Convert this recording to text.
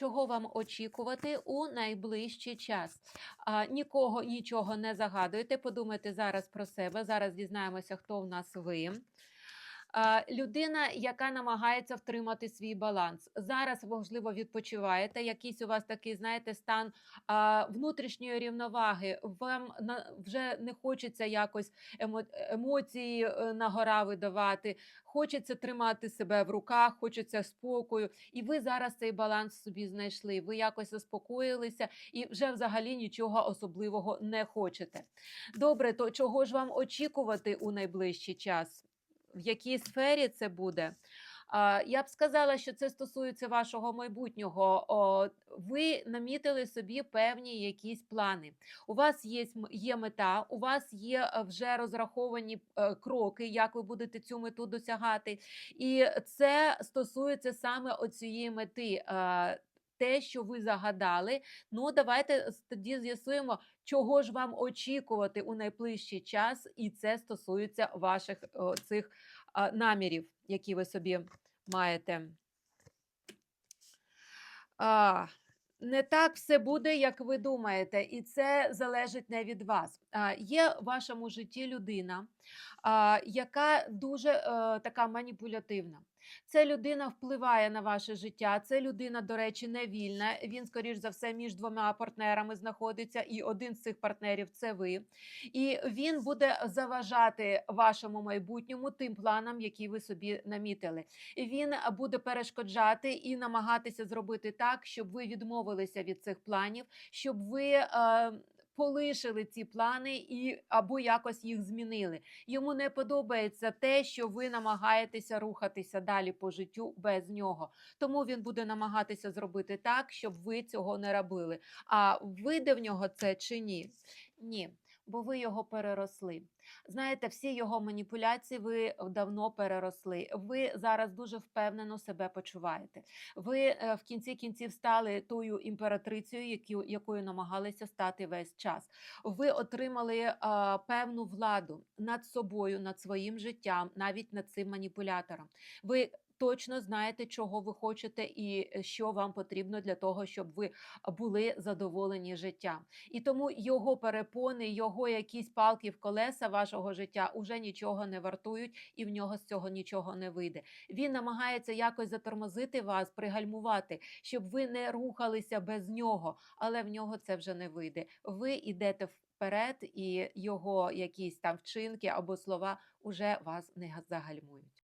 Чого вам очікувати у найближчий час? А, нікого нічого не загадуйте. Подумайте зараз про себе. Зараз дізнаємося, хто в нас ви. А, людина, яка намагається втримати свій баланс. Зараз, можливо, відпочиваєте. Якийсь у вас такий, знаєте, стан внутрішньої рівноваги. Вам вже не хочеться якось емо, емоції е, на гора видавати. Хочеться тримати себе в руках, хочеться спокою. І ви зараз цей баланс собі знайшли. Ви якось заспокоїлися і вже взагалі нічого особливого не хочете. Добре, то чого ж вам очікувати у найближчий час? В якій сфері це буде? Я б сказала, що це стосується вашого майбутнього. Ви намітили собі певні якісь плани. У вас є, є мета, у вас є е, вже розраховані е, кроки, як ви будете цю мету досягати. І це стосується саме оцієї мети. Те, що ви загадали, ну давайте тоді з'ясуємо, чого ж вам очікувати у найближчий час, і це стосується ваших цих намірів, які ви собі маєте. А, не так все буде, як ви думаєте, і це залежить не від вас. Є в вашому житті людина, яка дуже е, така маніпулятивна. Це людина впливає на ваше життя. Це людина, до речі, не вільна. Він, скоріш за все, між двома партнерами знаходиться, і один з цих партнерів це ви. І він буде заважати вашому майбутньому тим планам, які ви собі намітили. Він буде перешкоджати і намагатися зробити так, щоб ви відмовилися від цих планів, щоб ви. Е, Полишили ці плани і або якось їх змінили. Йому не подобається те, що ви намагаєтеся рухатися далі по життю без нього. Тому він буде намагатися зробити так, щоб ви цього не робили. А вийде в нього це чи ні? Ні, бо ви його переросли. Знаєте, всі його маніпуляції ви давно переросли. Ви зараз дуже впевнено себе почуваєте. Ви е, в кінці кінців стали тою імператрицею, якою намагалися стати весь час. Ви отримали е, певну владу над собою, над своїм життям, навіть над цим маніпулятором. Ви точно знаєте, чого ви хочете і е, що вам потрібно для того, щоб ви були задоволені життям. І тому його перепони, його якісь палки в колеса вашого життя уже нічого не вартують, і в нього з цього нічого не вийде. Він намагається якось затормозити вас, пригальмувати, щоб ви не рухалися без нього, але в нього це вже не вийде. Ви йдете вперед, і його якісь там вчинки або слова уже вас не загальмують.